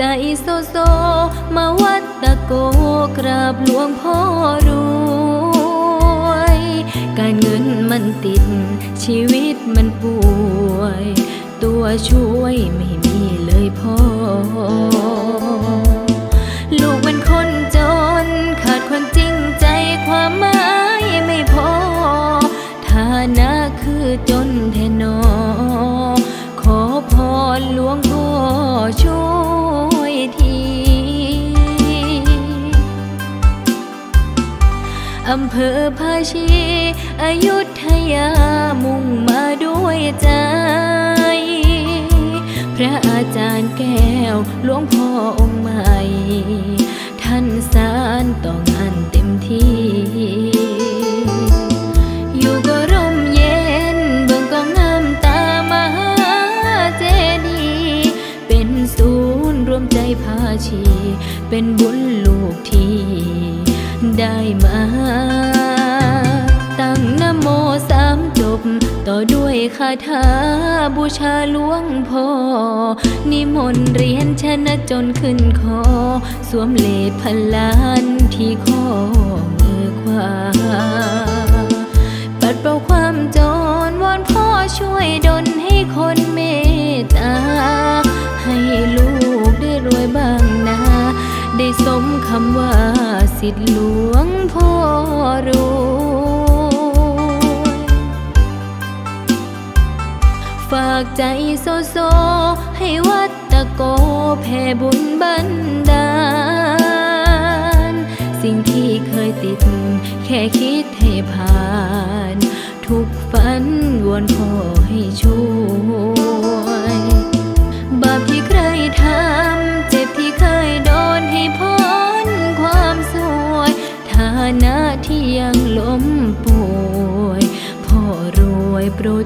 ใจโซโซ มาวัดตะโกกราบหลวงพ่อรวย การเงินมันติด ชีวิตมันป่วย ตัวช่วยไม่มีเลยพ่อ ลูกเป็นคนจน ขาดความจริงใจความหมายไม่พอ ฐานะคือจน อำเภอภาชี อยุธยามุ่งมาด้วยใจ พระอาจารย์แก้วหลวงพ่อองค์ใหม่ ท่านสารต้องอันเต็มที่ อยู่ก็ร่มเย็นเบิ่งก็งามตามหาเจดีย์เป็นศูนย์รวมใจภาชี เป็นบุญลูกที่ ได้มาตั้งนโมสามจบ ต่อด้วยคาถาบูชาหลวงพ่อ นิมนต์เรียนชนะจนขึ้นคอ สวมเลพันล้านที่ข้อมือขวา สิทธิหลวงพ่อรวยฝากใจโซโซ ให้วัดตะโกแผ่บุญบันดาล สิ่งที่เคยติด แค่คิดให้ผ่าน ทุกฝันวอนพ่อให้ช่วย ที่ยังล้มป่วย พ่อรวยโปรด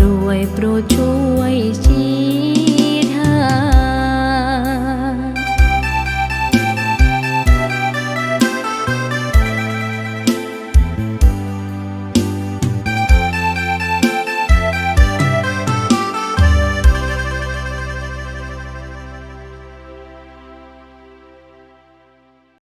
รวยโปรดช่วยชี้